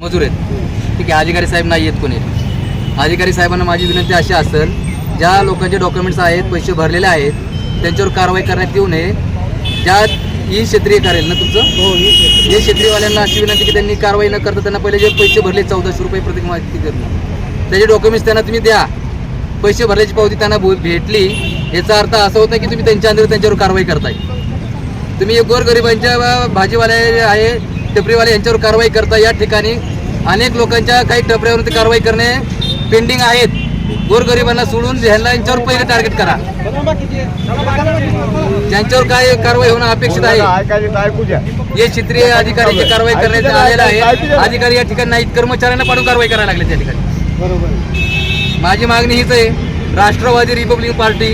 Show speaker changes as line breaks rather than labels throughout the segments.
मजूर आहेत. ठीक आहे अधिकारी साहेब नाही आहेत कोणी अधिकारी साहेबांना माझी विनंती अशी असेल ज्या लोकांचे डॉक्युमेंट्स आहेत पैसे भरलेले आहेत त्यांच्यावर कारवाई करण्यात येऊ नये. ज्या ई क्षेत्रीय करेल ना तुमचं? हे क्षेत्रीयवाल्यांना अशी विनंती की त्यांनी कारवाई न करता त्यांना पहिले जे पैसे भरले चौदाशे रुपये प्रति माहिती करून. त्याचे डॉक्युमेंट्स त्यांना तुम्ही द्या. पैसे भरल्याची पावती त्यांना भेटली. याचा अर्थ असा होता की तुम्ही त्यांच्या अंदर त्यांच्यावर कारवाई करताय. तुम्ही गोरगरिबांच्या भाजीवाले आहे टपरीवाले यांच्यावर कारवाई करता या ठिकाणी अनेक लोकांच्या काही टपऱ्यावरती कारवाई करणे पेंडिंग आहेत. गोरगरिबांना सोडून ह्यांना यांच्यावर पहिले टार्गेट करा. ज्यांच्यावर काय कारवाई होणं अपेक्षित आहे हे क्षेत्रीय अधिकाऱ्यांची कारवाई करण्यात आलेलं आहे. अधिकारी या ठिकाणी नाहीत कर्मचाऱ्यांना पाडून कारवाई करायला लागले त्या ठिकाणी. माझी मागणी हीच आहे राष्ट्रवादी रिपब्लिकन पार्टी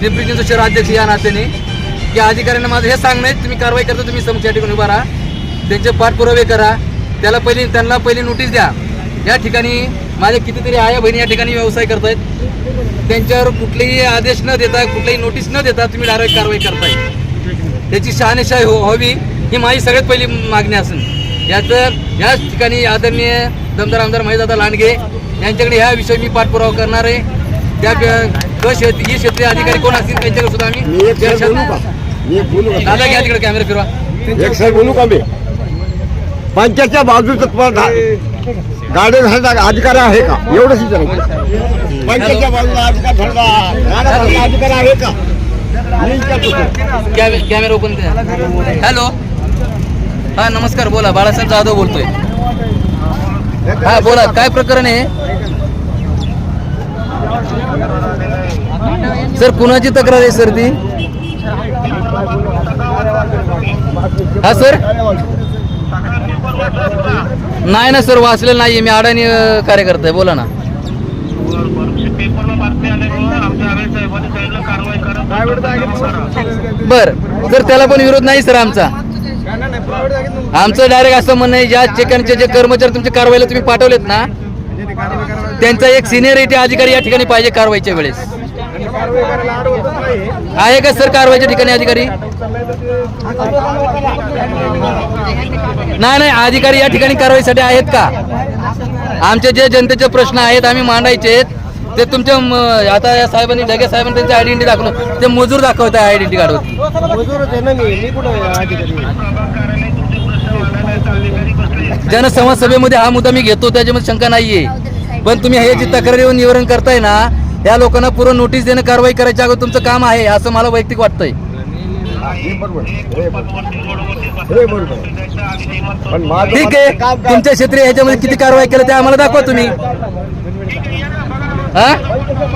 पिंपरी चिंचवड शहर अध्यक्ष या नात्याने की अधिकाऱ्यांना माझं हे सांगणं आहे तुम्ही कारवाई करता तुम्ही समस्या ठिकाणी उभा राहा. त्यांचे पाठपुरावे करा. त्याला पहिली त्यांना पहिली नोटीस द्या. या ठिकाणी माझे कितीतरी आया बहिणी या ठिकाणी व्यवसाय करतायत. त्यांच्यावर कुठलेही आदेश न देता कुठलीही नोटीस न देता तुम्ही डायरेक्ट कारवाई करताय. त्याची शहानिशाही हो व्हावी ही माझी सगळ्यात पहिली मागणी असेल. याचं याच ठिकाणी आदरणीय दमदार आमदार महेशदादा लांडगे यांच्याकडे ह्या विषयी मी पाठपुरावा करणार आहे. त्या ही क्षेत्रीय अधिकारी कोण असतील त्यांच्याकडे सुद्धा आम्ही दादा घ्या तिकडे कॅमेरा फिरवा.
बोलू का मी पंचायतच्या बाजूचं तुम्हाला धा- गाडी घालता अधिकार आहे का? एवढंच विचारायचं पंचायतच्या बाजूला अधिकार धरला गाड्या घालता अधिकार आहे का? मी विचारतो sir.
Camera- camera open hello. हा नमस्कार बोला. बाळासाहेब जाधव बोलतोय. हा बोला. काय प्रकरण आहे? सर कुणाची तक्रार आहे सर ती? हा सर? नाही ना सर वाचलेलं नाही मी अडाणी अं, कार्यकर्ता आहे बोला ना. बर. सर त्याला पण विरोध नाही सर आमचा. आमचं डायरेक्ट असं म्हणणं आहे ज्या ठिकाणचे जे कर्मचारी तुमच्या कारवाईला तुम्ही पाठवलेत ना त्यांचा एक सिनियरिटी अधिकारी या ठिकाणी पाहिजे कारवाईच्या वेळेस. आहे का सर कारवाईच्या ठिकाणी अधिकारी? नाही नाही अधिकारी या ठिकाणी कारवाईसाठी आहेत का? आमचे जे जनतेचे प्रश्न आहेत आम्ही मांडायचे आहेत. ते तुमच्या आता या साहेबांनी ढगे साहेबांनी त्यांचं आयडेंटिटी दाखवलं ते मजूर दाखवत आहे आयडेंटिटी कार्डवरती जनसंवाद सभेमध्ये हा मुद्दा मी घेतो त्याच्यामध्ये शंका नाहीये. पण तुम्ही हे जी तक्रार येऊन निवारण करताय ना या लोकांना पूर्ण नोटीस देणं कारवाई करायच्या अगोदर तुमचं काम आहे असं मला वैयक्तिक वाटतंय. ठीक आहे? तुमच्या क्षेत्रीय ह्याच्यामध्ये किती कारवाई केलं ते आम्हाला दाखवा तुम्ही. हा?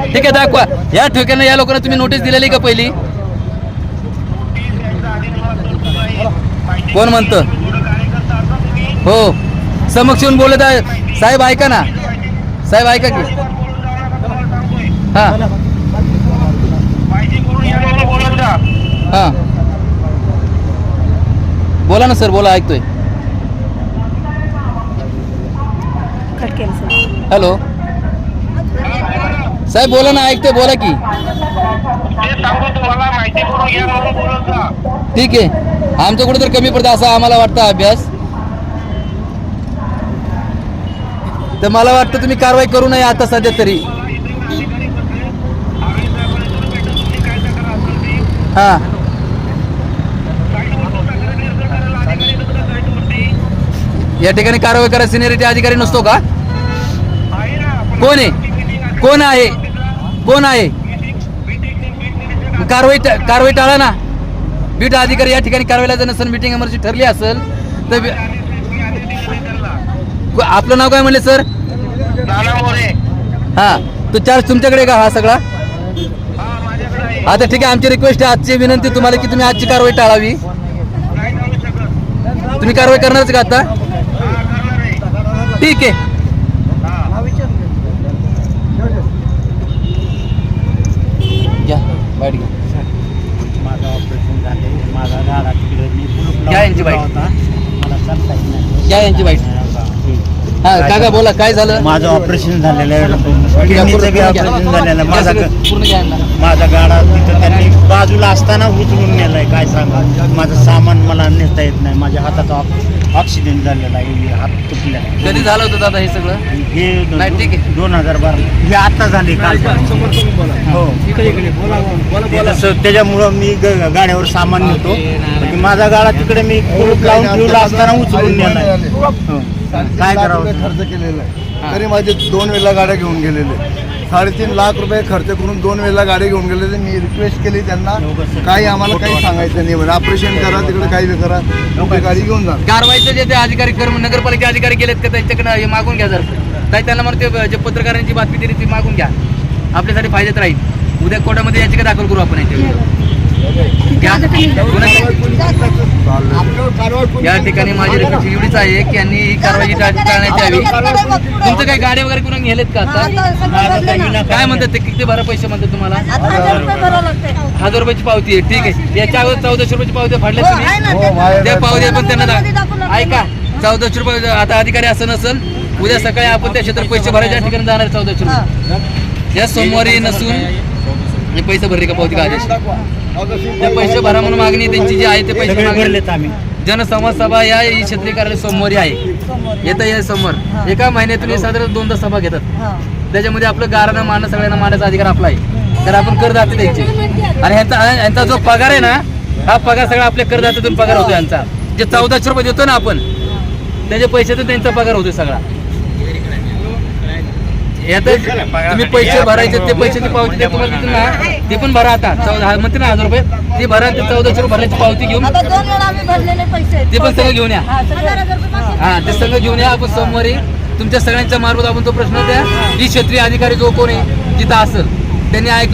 ठीक आहे दाखवा. या ठिकाणी या लोकांना तुम्ही नोटीस दिलेली का पहिली? कोण म्हणतं? हो. समक्ष येऊन बोलत आहे. साहेब ऐका ना. साहेब ऐका की. हा. हा. बोला ना सर बोला ऐकतोय. हॅलो. साहेब बोला ना ऐकतोय बोला की. ठीक आहे. आमचं कुठं तर कमी पडतं असं आम्हाला वाटतं अभ्यास. तर मला वाटतं तुम्ही कारवाई करू नये आता सध्या तरी. हा. या ठिकाणी कारवाई करा. सिनियरिटी अधिकारी नसतो का? कोण आहे? कोण आहे? कोण आहे? कारवाई कारवाई टाळा ना. बीट अधिकारी या ठिकाणी कारवाईला जर नसेल मिटिंग एमर्जन्सी ठरली असेल तर आपलं नाव काय म्हणले सर? हा. तो चार्ज तुमच्याकडे का हा सगळा? आता ठीक आहे आमची रिक्वेस्ट आहे आजची विनंती तुम्हाला की तुम्ही आजची कारवाई टाळावी. तुम्ही कारवाई करणारच का आता? ठीक आहे. घ्या बाईट घ्या.
माझं ऑपरेशन झाले माझा झाला तिकडे मी कुलूप
घ्या यांची
लावून
बाईट.
ठेवला होता. मला चालता येत नाही.
घ्या यांची बाईट हा. काका बोला काय झालं?
माझं ऑपरेशन झालेलं आहे किडनीचं बी ऑपरेशन झालेलं आहे. माझा गाडा तिथं त्यांनी बाजूला असताना उचलून नेलाय. काय सांगा? माझं सामान मला नेता येत नाही. माझ्या हाताचा ऑक्सिडेंट झालेला आहे. हे हात तुटल्या
कधी झालं होतं दादा हे सगळं?
हे
नाही, ठीक आहे.
दोन हजार बारा. हे आता झाले काल हो. त्याच्यामुळं मी ग- गाड्यावर सामान नेतो. माझा गाडा तिकडे मी कुलूप लावून ठेवला असताना उचलून नेलाय. हो. काय करावं
खर्च केलेला आहे. तरी माझे दोन वेळेला गाड्या घेऊन गेलेले. साडेतीन लाख रुपये खर्च करून दोन वेळेला गाडी घेऊन गेलेले. मी रिक्वेस्ट केली त्यांना काही आम्हाला काही सांगायचं नाही म्हणजे ऑपरेशन करा तिकडे काही करा. लोक गाडी घेऊन जा.
कारवाईचे जे ते अधिकारी कर्म नगरपालिका अधिकारी गेलेत का त्यांच्याकडे हे मागून घ्या जर. काही त्यांना म्हणते जे पत्रकारांची बातमी दिली ती मागून घ्या. आपल्यासाठी फायद्यात राहील. उद्या कोर्टामध्ये याचिका दाखल करू आपण याच्यावर घ्या. या ठिकाणी माझी रिक्वेस्ट एवढीच आहे की यांनी ही कारवाई टाळण्यात यावी तुमचं काही गाड्या वगैरे कुणा नेलेत का आता? काय म्हणतात ते? किती भरा पैसे म्हणतात तुम्हाला? हजार रुपयाची पावती आहे ठीक आहे. याच्या अगोदर चौदाशे रुपयाची पावती फाडल्या तुम्ही? त्या पावत्या पण त्यांना दा- ऐका चौदाशे रुपये आता अधिकारी असं नसेल उद्या सकाळी आपण त्या क्षेत्रात पैसे भरायच्या ठिकाणी जाणार चौदाशे रुपये. या सोमवारी नसून हे पैसे भरले का पावती का आदेश? ते पैसे भरा म्हणून मागणी त्यांची जी आहे ते पैसे
भरलेत आम्ही.
जनसंवाद सभा या क्षेत्रीय कार्यालय सोमवारी आहे. येतं या समोर. एका महिन्यातून हे साधारण दोनदा सभा घेतात. त्याच्यामध्ये आपलं गारानं मारणं सगळ्यांना मारण्याचा अधिकार आपला आहे. तर आपण करदाते द्यायचे आणि ह्यांचा यांचा जो पगार आहे ना हा पगार सगळा आपल्या करदात्यातून पगार होतो यांचा जे चौदाशे रुपये देतो ना आपण त्याच्या पैशातून त्यांचा पगार होतो सगळा. यात तुम्ही पैसे भरायचे ते पैशाची पावती ते तुम्हाला देतील ना ते पण भरा आता. चौदा म्हणते ना हजार रुपये. ते भरा ते चौदाशे रुपये भरायची पावती घेऊन.
आता दोन वेळा आम्ही भरलेले पैसे
ते पण सगळं घेऊन या.
हा,
हा ते सगळं घेऊन या. आपण सोमवारी तुमच्या सगळ्यांच्या मार्फत आपण तो प्रश्न त्या ई क्षेत्रीय अधिकारी जो कोण आहे जिथं असेल त्यांनी ऐकलं